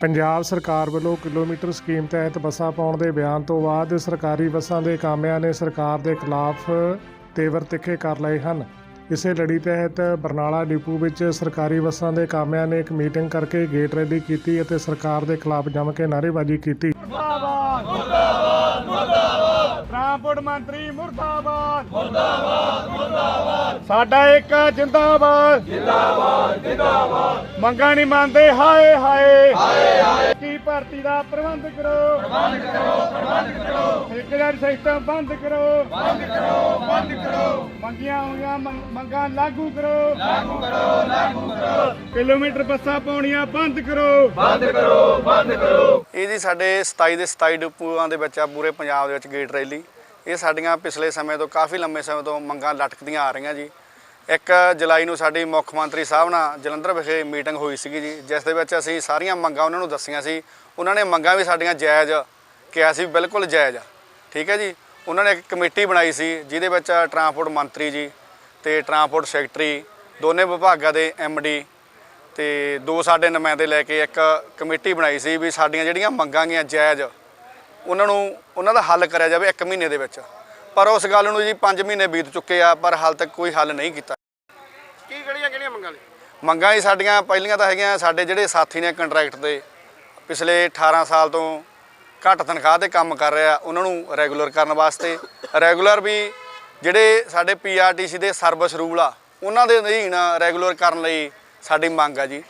ਪੰਜਾਬ ਸਰਕਾਰ ਵੱਲੋਂ kilometre scheme ਤਹਿਤ ਬੱਸਾਂ ਪਾਉਣ ਦੇ ਬਿਆਨ ਤੋਂ ਬਾਅਦ ਸਰਕਾਰੀ ਬੱਸਾਂ ਦੇ ਕਾਮਿਆਂ ਨੇ ਸਰਕਾਰ ਦੇ ਖਿਲਾਫ ਤੇਵਰ ਤਿੱਖੇ ਕਰ ਲਏ ਹਨ। ਇਸੇ ਲੜੀ ਤਹਿਤ ਬਰਨਾਲਾ ਡਿਪੂ ਵਿੱਚ ਸਰਕਾਰੀ ਬੱਸਾਂ ਦੇ ਕਾਮਿਆਂ ਨੇ ਇੱਕ ਮੀਟਿੰਗ ਕਰਕੇ ਗੇਟ ਰੈਲੀ ਕੀਤੀ ਅਤੇ ਸਰਕਾਰ ਦੇ ਖਿਲਾਫ ਜੰਮ ਕੇ ਨਾਅਰੇਬਾਜ਼ੀ ਕੀਤੀ। ਟਰਾਂਸਪੋਰਟ ਮੰਤਰੀ ਮੁਰਦਾਬਾਦ। ਮੁਰਦਾਬਾਦ ਮੁਰਦਾਬਾਦ। ਸਾਡਾ ਇੱਕ ਜਿੰਦਾਬਾਦ। ਜਿੰਦਾਬਾਦ ਜਿੰਦਾਬਾਦ। ਮੰਗਾਂ ਨਹੀਂ ਮੰਨਦੇ ਹਾਏ ਹਾਏ। ਹਾਏ ਹਾਏ। ਕੀ ਭਰਤੀ ਦਾ ਪ੍ਰਬੰਧ ਕਰੋ। ਪ੍ਰਬੰਧ ਕਰੋ ਪ੍ਰਬੰਧ ਕਰੋ। ਠੇਕੇਦਾਰ ਸਿਸਟਮ ਬੰਦ ਕਰੋ। ਬੰਦ ਕਰੋ ਬੰਦ ਕਰੋ। ਮੰਗੀਆਂ ਹੋਈਆਂ ਮੰਗ- ਮੰਗਾਂ ਲਾਗੂ ਕਰੋ। ਲਾਗੂ ਕਰੋ ਲਾਗੂ ਕਰੋ। ਕਿਲੋਮੀਟਰ ਬੱਸਾਂ ਪਾਉਣੀਆਂ ਬੰਦ ਕਰੋ। ਇਹ ਜੀ ਸਾਡੇ 27 ਦੇ 27 ਡਿਪੂਆਂ ਦੇ ਵਿੱਚ ਆ ਪੂਰੇ ਪੰਜਾਬ ਦੇ ਵਿੱਚ ਗੇਟ ਰੈਲੀ। ਇਹ ਸਾਡੀਆਂ ਪਿਛਲੇ ਸਮੇਂ ਤੋਂ ਕਾਫੀ ਲੰਮੇ ਸਮੇਂ ਤੋਂ ਮੰਗਾਂ ਲਟਕਦੀਆਂ ਆ ਰਹੀਆਂ ਜੀ। ਇੱਕ ਜੁਲਾਈ ਨੂੰ ਸਾਡੀ ਮੁੱਖ ਮੰਤਰੀ ਸਾਹਿਬ ਨਾਲ ਜਲੰਧਰ ਵਿਖੇ ਮੀਟਿੰਗ ਹੋਈ ਸੀਗੀ ਜੀ, ਜਿਸ ਦੇ ਵਿੱਚ ਅਸੀਂ ਸਾਰੀਆਂ ਮੰਗਾਂ ਉਹਨਾਂ ਨੂੰ ਦੱਸੀਆਂ ਸੀ। ਉਹਨਾਂ ਨੇ ਮੰਗਾਂ ਵੀ ਸਾਡੀਆਂ ਜਾਇਜ਼ ਕਿਹਾ ਸੀ, ਬਿਲਕੁਲ ਜਾਇਜ਼। ਠੀਕ ਹੈ ਜੀ? ਉਹਨਾਂ ਨੇ ਇੱਕ ਕਮੇਟੀ ਬਣਾਈ ਸੀ, ਜਿਹਦੇ ਵਿੱਚ ਟਰਾਂਸਪੋਰਟ ਮੰਤਰੀ ਜੀ ਤੇ ਟਰਾਂਸਪੋਰਟ ਸੈਕਟਰੀ, ਦੋਨੇ ਵਿਭਾਗਾਂ ਦੇ ਡੀ ਤੇ ਦੋ ਸਾਡੇ ਨੁਮਾਇੰਦੇ ਲੈ ਕੇ ਇੱਕ ਕਮੇਟੀ ਬਣਾਈ ਸੀ ਵੀ ਸਾਡੀਆਂ ਜਿਹੜੀਆਂ ਮੰਗਾਂ ਗਈਆਂ ਜਾਇਜ਼ ਉਹਨਾਂ ਨੂੰ ਉਹਨਾਂ ਦਾ ਹੱਲ ਕਰਿਆ ਜਾਵੇ 1 ਮਹੀਨੇ ਦੇ ਵਿੱਚ। ਪਰ ਉਸ ਗੱਲ ਨੂੰ ਜੀ 5 ਮਹੀਨੇ ਬੀਤ ਚੁੱਕੇ ਆ ਪਰ ਹਾਲ ਤੱਕ ਕੋਈ ਹੱਲ ਨਹੀਂ ਕੀਤਾ। ਕੀ ਕਿਹੜੀਆਂ ਕਿਹੜੀਆਂ ਮੰਗਾਂ ਨੇ? ਮੰਗਾਂ ਹੀ ਸਾਡੀਆਂ ਪਹਿਲੀਆਂ ਤਾਂ ਹੈਗੀਆਂ ਸਾਡੇ ਜਿਹੜੇ ਸਾਥੀ ਨੇ ਕੰਟਰੈਕਟ ਤੇ ਪਿਛਲੇ 18 ਸਾਲ ਤੋਂ ਘੱਟ ਤਨਖਾਹ ਤੇ ਕੰਮ ਕਰ ਰਿਹਾ ਉਹਨਾਂ ਨੂੰ ਰੈਗੂਲਰ ਕਰਨ ਵਾਸਤੇ। ਰੈਗੂਲਰ ਵੀ ਜਿਹੜੇ ਸਾਡੇ ਪੀਆਰਟੀਸੀ ਦੇ ਸਰਵਿਸ ਰੂਲ ਆ ਉਹਨਾਂ ਦੇ ਅਧੀਨ ਰੈਗੂਲਰ ਕਰਨ ਲਈ ਸਾਡੀ ਮੰਗ ਆ ਜੀ।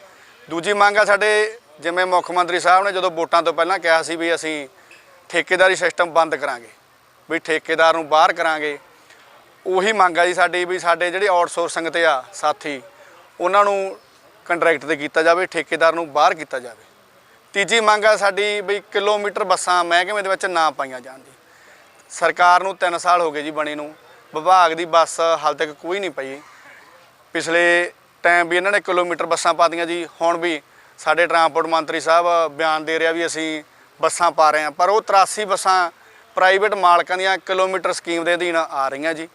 ਦੂਜੀ ਮੰਗ ਆ ਸਾਡੇ ਜਿਵੇਂ ਮੁੱਖ ਮੰਤਰੀ ਸਾਹਿਬ ਨੇ ਜਦੋਂ ਵੋਟਾਂ ਤੋਂ ਪਹਿਲਾਂ ਕਿਹਾ ਸੀ ਵੀ ਅਸੀਂ ਠੇਕੇਦਾਰੀ ਸਿਸਟਮ ਬੰਦ ਕਰਾਂਗੇ, ਵੀ ਠੇਕੇਦਾਰ ਨੂੰ ਬਾਹਰ ਕਰਾਂਗੇ। ਉਹੀ ਮੰਗ ਆ ਜੀ ਸਾਡੀ ਵੀ ਸਾਡੇ ਜਿਹੜੇ ਆਊਟਸੋਰਸਿੰਗ ਤੇ ਆ, ਸਾਥੀ, ਉਹਨਾਂ ਨੂੰ ਕੰਟਰੈਕਟ ਤੇ ਕੀਤਾ ਜਾਵੇ, ਠੇਕੇਦਾਰ ਨੂੰ ਬਾਹਰ ਕੀਤਾ ਜਾਵੇ। ਤੀਜੀ ਮੰਗ ਆ ਸਾਡੀ ਵੀ ਕਿਲੋਮੀਟਰ ਬੱਸਾਂ ਮਹਿਕਮੇ ਦੇ ਵਿੱਚ ਨਾ ਪਾਈਆਂ ਜਾਣ ਜੀ ਸਰਕਾਰ ਨੂੰ 3 ਸਾਲ ਹੋ ਗਏ ਜੀ ਬਣੇ ਨੂੰ, ਵਿਭਾਗ ਦੀ ਬੱਸ ਹਾਲ ਤੱਕ ਕੋਈ ਨਹੀਂ ਪਈ। ਪਿਛਲੇ ਟਾਈਮ ਵੀ ਇਹਨਾਂ ਨੇ ਕਿਲੋਮੀਟਰ ਬੱਸਾਂ ਪਾਤੀਆਂ ਜੀ, ਹੁਣ ਵੀ ਸਾਡੇ ਟਰਾਂਸਪੋਰਟ ਮੰਤਰੀ ਸਾਹਿਬ ਬਿਆਨ ਦੇ ਰਿਹਾ ਵੀ ਅਸੀਂ ਬੱਸਾਂ ਪਾ ਰਹੇ ਹਾਂ, ਪਰ ਉਹ 83 ਬੱਸਾਂ ਪ੍ਰਾਈਵੇਟ ਮਾਲਕਾਂ ਦੀਆਂ ਕਿਲੋਮੀਟਰ ਸਕੀਮ ਦੇ ਅਧੀਨ ਆ ਰਹੀਆਂ ਜੀ।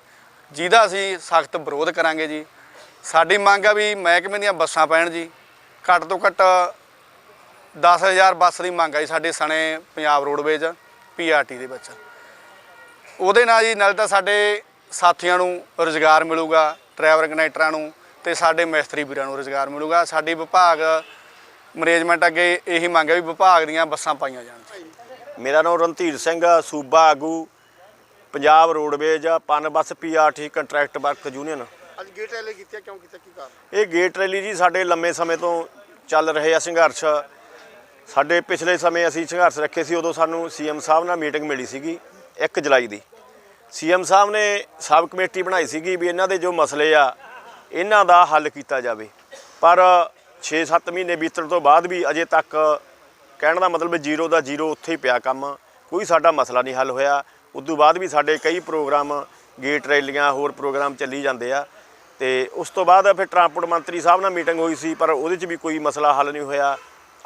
ਜਿਹਦਾ ਅਸੀਂ ਸਖਤ ਵਿਰੋਧ ਕਰਾਂਗੇ ਜੀ। ਸਾਡੀ ਮੰਗ ਆ ਵੀ ਮਹਿਕਮੇ ਦੀਆਂ ਬੱਸਾਂ ਪੈਣ ਜੀ। ਘੱਟ ਤੋਂ ਘੱਟ 10000 ਬੱਸ ਦੀ ਮੰਗ ਆ ਜੀ ਸਾਡੇ ਸਣੇ ਪੰਜਾਬ ਰੋਡਵੇਜ਼ ਪੀਆਰਟੀ ਦੇ ਵਿੱਚ। ਉਹਦੇ ਨਾਲ ਜੀ ਨਾਲ ਤਾਂ ਸਾਡੇ ਸਾਥੀਆਂ ਨੂੰ ਰੋਜ਼ਗਾਰ ਮਿਲੂਗਾ, ਡਰਾਈਵਰ ਕਨੈਕਟਰਾਂ ਨੂੰ ਤੇ ਸਾਡੇ ਮਿਸਤਰੀ ਵੀਰਾਂ ਨੂੰ ਰੋਜ਼ਗਾਰ ਮਿਲੂਗਾ। ਸਾਡੀ ਵਿਭਾਗ ਮੈਨੇਜਮੈਂਟ ਅੱਗੇ ਇਹੀ ਮੰਗ ਹੈ ਵੀ ਵਿਭਾਗ ਦੀਆਂ ਬੱਸਾਂ ਪਾਈਆਂ ਜਾਣ। ਮੇਰਾ ਨਾਮ ਰਣਧੀਰ ਸਿੰਘ ਆ ਸੂਬਾ ਆਗੂ Punjab roadways Pun bus PRT contract work union ਅੱਜ ਗੇਟ ਰੈਲੀ ਕੀਤੀ ਕਿਉਂ ਕੀਤਾ ਕੀ ਕਾਰਨ? ਇਹ ਗੇਟ ਰੈਲੀ ਜੀ ਸਾਡੇ ਲੰਮੇ ਸਮੇਂ ਤੋਂ ਚੱਲ ਰਹੇ ਆ ਸੰਘਰਸ਼। ਸਾਡੇ ਪਿਛਲੇ ਸਮੇਂ ਅਸੀਂ ਸੰਘਰਸ਼ ਰੱਖੇ ਸੀ ਉਦੋਂ ਸਾਨੂੰ ਸੀਐਮ ਸਾਹਿਬ ਨਾਲ ਮੀਟਿੰਗ ਮਿਲੀ ਸੀਗੀ 1 ਜੁਲਾਈ ਦੀ। ਸੀਐਮ ਸਾਹਿਬ ਨੇ ਸਬ ਕਮੇਟੀ ਬਣਾਈ ਸੀਗੀ ਵੀ ਇਹਨਾਂ ਦੇ ਜੋ ਮਸਲੇ ਆ ਇਹਨਾਂ ਦਾ ਹੱਲ ਕੀਤਾ ਜਾਵੇ। ਪਰ 6-7 ਮਹੀਨੇ ਬੀਤਣ ਤੋਂ ਬਾਅਦ ਵੀ ਅਜੇ ਤੱਕ ਕਹਿਣ ਦਾ ਮਤਲਬ ਜ਼ੀਰੋ ਦਾ ਜ਼ੀਰੋ ਉੱਥੇ ਹੀ ਪਿਆ ਕੰਮ। ਕੋਈ ਸਾਡਾ ਮਸਲਾ ਨਹੀਂ ਹੱਲ ਹੋਇਆ। ਉਦੋਂ ਬਾਅਦ ਵੀ ਸਾਡੇ ਕਈ ਪ੍ਰੋਗਰਾਮ, ਗੇਟ ਰੈਲੀਆਂ, ਹੋਰ ਪ੍ਰੋਗਰਾਮ ਚੱਲੀ ਜਾਂਦੇ ਆ। ਤੇ ਉਸ ਤੋਂ ਬਾਅਦ ਫਿਰ ਟਰਾਂਸਪੋਰਟ ਮੰਤਰੀ ਸਾਹਿਬ ਨਾਲ ਮੀਟਿੰਗ ਹੋਈ ਸੀ, ਪਰ ਉਹਦੇ 'ਚ ਵੀ ਕੋਈ ਮਸਲਾ ਹੱਲ ਨਹੀਂ ਹੋਇਆ।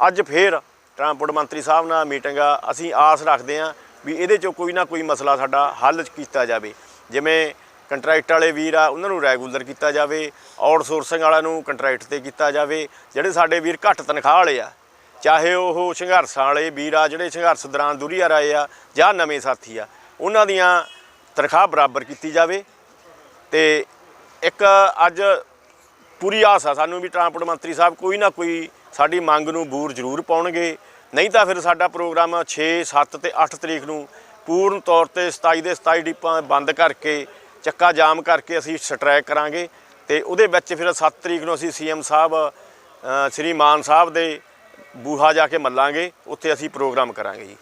ਅੱਜ ਫੇਰ ਟਰਾਂਸਪੋਰਟ ਮੰਤਰੀ ਸਾਹਿਬ ਨਾਲ ਮੀਟਿੰਗ ਆ। ਅਸੀਂ ਆਸ ਰੱਖਦੇ ਹਾਂ ਵੀ ਇਹਦੇ 'ਚੋਂ ਕੋਈ ਨਾ ਕੋਈ ਮਸਲਾ ਸਾਡਾ ਹੱਲ ਕੀਤਾ ਜਾਵੇ। ਜਿਵੇਂ ਕੰਟਰੈਕਟ ਵਾਲੇ ਵੀਰ ਆ, ਉਹਨਾਂ ਨੂੰ ਰੈਗੂਲਰ ਕੀਤਾ ਜਾਵੇ, ਆਊਟਸੋਰਸਿੰਗ ਵਾਲਿਆਂ ਨੂੰ ਕੰਟਰੈਕਟ ਤੇ ਕੀਤਾ ਜਾਵੇ, ਜਿਹੜੇ ਸਾਡੇ ਵੀਰ ਘੱਟ ਤਨਖਾਹ ਵਾਲੇ ਆ, ਚਾਹੇ ਉਹ ਸੰਘਰਸ਼ਾਂ ਵਾਲੇ ਵੀਰ ਆ, ਜਿਹੜੇ ਸੰਘਰਸ਼ ਦੌਰਾਨ ਦੂਰੀ ਆ ਰਹੇ ਆ ਜਾਂ ਨਵੇਂ ਸਾਥੀ ਆ, ਉਹਨਾਂ ਦੀਆਂ ਤਨਖਾਹ ਬਰਾਬਰ ਕੀਤੀ ਜਾਵੇ ਤੇ ਇੱਕ ਅੱਜ ਪੂਰੀ ਆਸ ਆ ਸਾਨੂੰ ਵੀ ਟਰਾਂਸਪੋਰਟ ਮੰਤਰੀ ਸਾਹਿਬ ਕੋਈ ਨਾ ਕੋਈ ਸਾਡੀ ਮੰਗ ਨੂੰ ਬੂਰ ਜ਼ਰੂਰ ਪਾਉਣਗੇ, ਨਹੀਂ ਤਾਂ ਫਿਰ ਸਾਡਾ ਪ੍ਰੋਗਰਾਮ 6 7 ਤੇ 8 ਤਰੀਕ ਨੂੰ ਪੂਰਨ ਤੌਰ ਤੇ 27 ਦੇ 27 ਡਿਪਾਂ ਬੰਦ ਕਰਕੇ ਚੱਕਾ ਜਾਮ ਕਰਕੇ ਅਸੀਂ ਸਟ੍ਰਾਈਕ ਕਰਾਂਗੇ ਤੇ ਉਹਦੇ ਵਿੱਚ ਫਿਰ 7 ਤਰੀਕ ਨੂੰ ਅਸੀਂ ਸੀਐਮ ਸਾਹਿਬ ਸ੍ਰੀ ਮਾਨ ਸਾਹਿਬ ਦੇ ਬੂਹਾ ਜਾ ਕੇ ਮੱਲਾਂਗੇ, ਉੱਥੇ ਅਸੀਂ ਪ੍ਰੋਗਰਾਮ ਕਰਾਂਗੇ ਜੀ।